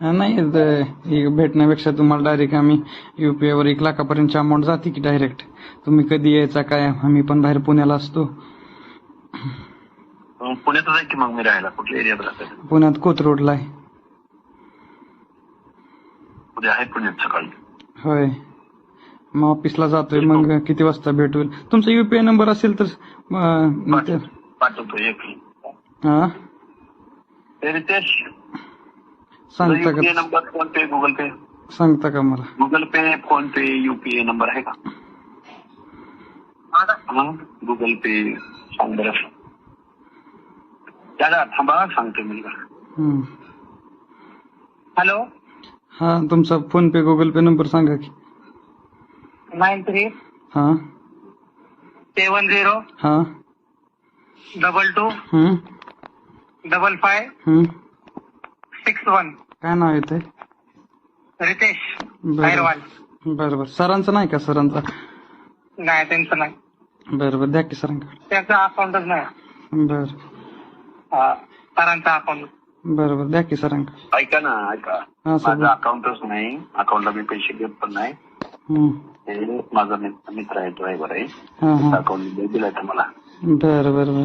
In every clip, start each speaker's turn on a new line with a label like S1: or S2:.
S1: नाही भेटण्यापेक्षा तुम्हाला डायरेक्ट आम्ही युपीआय वर एक लाखापर्यंतची अमाऊंट जाते की डायरेक्ट तुम्ही कधी यायचा काय? आम्ही पण बाहेर पुण्याला असतो.
S2: मग पुण्यातच आहे की मग मी राहायला? कुठल्या एरियात राहते
S1: पुण्यात कोथरूडला आहे.
S2: उद्या आहे पुण्यात सकाळी.
S1: होय. मग ऑफिसला जातोय मग किती वाजता भेटूल तुमचा युपीआय नंबर असेल तर
S2: पाठवतो एक
S1: हा?
S2: रितेश.
S1: सांगता का
S2: नंबर फ़ोन पे। गुगल पे
S1: सांगता का मला
S2: Google Pay PhonePe UPI number आहे का गुगल पे सांग बरं दादा थांबा सांगतो मी.
S3: हॅलो
S1: हा तुमचा फ़ोन पे गुगल पे नंबर सांगा की
S3: नाईन थ्री
S1: हा।
S3: सेवन झिरो
S1: हा।
S3: डबल टू
S1: हम्म।
S3: Double five six one.
S1: काय नाव येते
S3: रितेश
S1: बरं.
S3: हैरवाल
S1: बरं बरं. सरांचं नाही का? सरांचा?
S3: नाही त्यांचं नाही.
S1: बरं बरं. द्या की सरांकडे.
S3: त्यांचं अकाउंटच नाही.
S1: बरं.
S3: हा, सरांचं अकाउंट
S1: बरं बरं. द्या की सरांकडे.
S2: ऐका ना ऐका.
S1: हा सर.
S2: माझं अकाउंटच नाही. अकाउंटला मी पैसे घेत पण नाही. हे माझा मित्र मित्र आहे ड्रायव्हर आहे.
S1: हा हा.
S2: अकाउंट दिलाय तुम्हाला
S1: बरं बरं बरं.
S2: हं?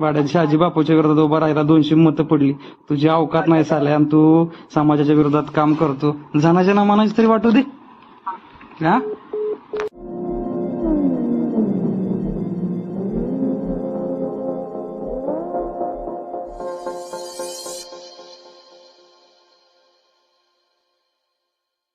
S1: वाड्यात शहाजी बापूच्या विरोधात उभा राहिला दोनशे मतं पडली. तुझी अवकात नाही चालय आणि तू समाजाच्या विरोधात काम करतो. जनाच्या नामानाची तरी वाटू दे. हा?